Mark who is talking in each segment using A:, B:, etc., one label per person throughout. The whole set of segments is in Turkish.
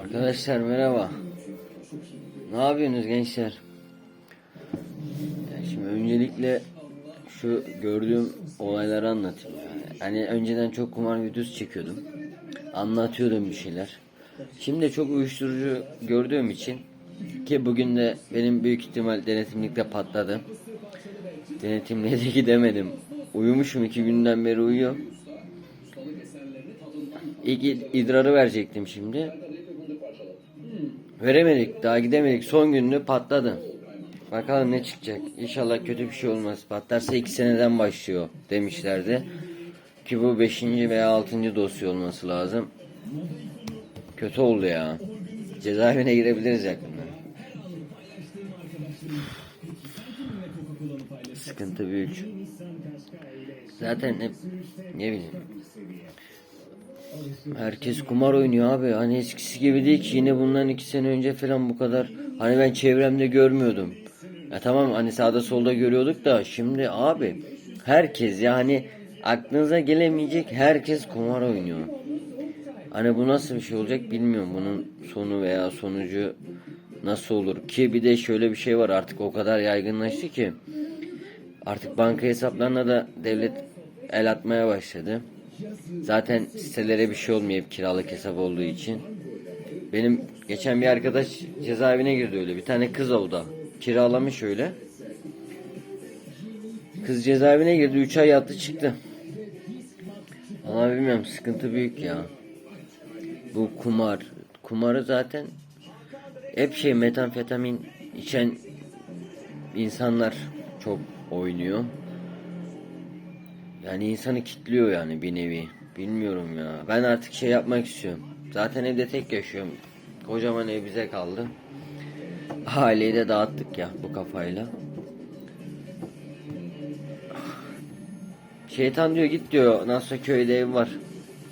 A: Arkadaşlar merhaba. Ne yapıyorsunuz gençler? Ya şimdi öncelikle şu gördüğüm olayları anlatayım. Yani. Hani önceden çok kumar videosu çekiyordum. Anlatıyordum bir şeyler. Şimdi çok uyuşturucu gördüğüm için ki bugün de benim büyük ihtimal denetimlikte patladı. Denetimliğe de gidemedim. Uyumuşum iki günden beri uyuyor. İlk id- idrarı verecektim şimdi. Veremedik. Daha gidemedik. Son gününü patladı. Bakalım ne çıkacak. İnşallah kötü bir şey olmaz. Patlarsa iki seneden başlıyor demişlerdi. Ki bu beşinci veya altıncı dosya olması lazım. Kötü oldu ya. Cezaevine girebiliriz yakında. Sıkıntı büyük. Zaten hep ne bileyim. Herkes kumar oynuyor abi. Hani eskisi gibi değil ki yine bundan iki sene önce falan bu kadar. Hani ben çevremde görmüyordum. Ya tamam hani sağda solda görüyorduk da şimdi abi herkes yani aklınıza gelemeyecek herkes kumar oynuyor. Hani bu nasıl bir şey olacak bilmiyorum. Bunun sonu veya sonucu nasıl olur ki bir de şöyle bir şey var artık o kadar yaygınlaştı ki artık banka hesaplarına da devlet el atmaya başladı. Zaten sitelere bir şey olmuyor hep kiralık hesap olduğu için. Benim geçen bir arkadaş cezaevine girdi öyle. Bir tane kız oldu. Kiralamış öyle. Kız cezaevine girdi. 3 ay yattı çıktı. Ama bilmiyorum sıkıntı büyük ya. Bu kumar. Kumarı zaten hep şey metamfetamin içen insanlar çok oynuyor. Yani insanı kitliyor yani bir nevi. Bilmiyorum ya. Ben artık şey yapmak istiyorum. Zaten evde tek yaşıyorum. Kocaman ev bize kaldı. Aileyi de dağıttık ya bu kafayla. Şeytan diyor git diyor. Nasıl köyde ev var.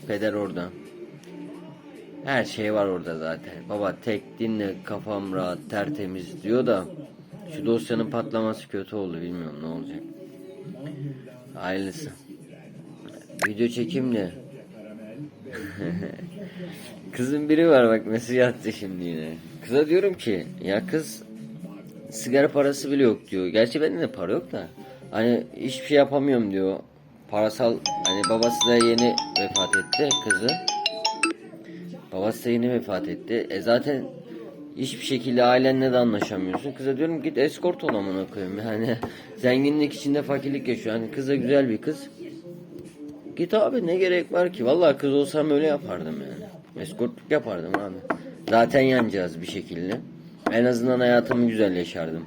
A: Peder orada. Her şey var orada zaten. Baba tek dinle kafam rahat tertemiz diyor da şu dosyanın patlaması kötü oldu bilmiyorum ne olacak. Hayırlısı. Video çekeyim de. Kızın biri var bak mesaj attı şimdi yine. Kıza diyorum ki ya kız sigara parası bile yok diyor. Gerçi bende de para yok da. Hani hiçbir şey yapamıyorum diyor. Parasal hani babası da yeni vefat etti kızı. Babası da yeni vefat etti. E zaten hiçbir şekilde ailenle de anlaşamıyorsun. Kıza diyorum git eskort ol amına koyayım. Yani zenginlik içinde fakirlik yaşıyor. Hani kız da güzel bir kız. Git abi ne gerek var ki? Vallahi kız olsam öyle yapardım yani. Eskortluk yapardım abi. Zaten yanacağız bir şekilde. En azından hayatımı güzel yaşardım.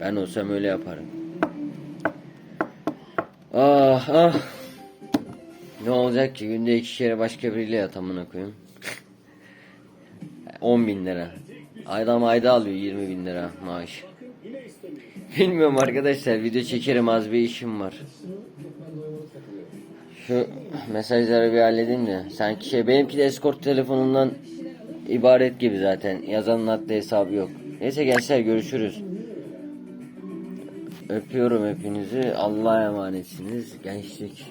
A: Ben olsam öyle yaparım. Ah ah. Ne olacak ki günde iki kere başka biriyle yat amına koyayım. 10 bin lira. Aydan ayda alıyor 20 bin lira maaş. Bilmiyorum arkadaşlar video çekerim az bir işim var. Şu mesajları bir halledeyim de. Sanki şey benimki de escort telefonundan ibaret gibi zaten. Yazanın adlı hesabı yok. Neyse gençler görüşürüz. Öpüyorum hepinizi. Allah'a emanetsiniz. Gençlik.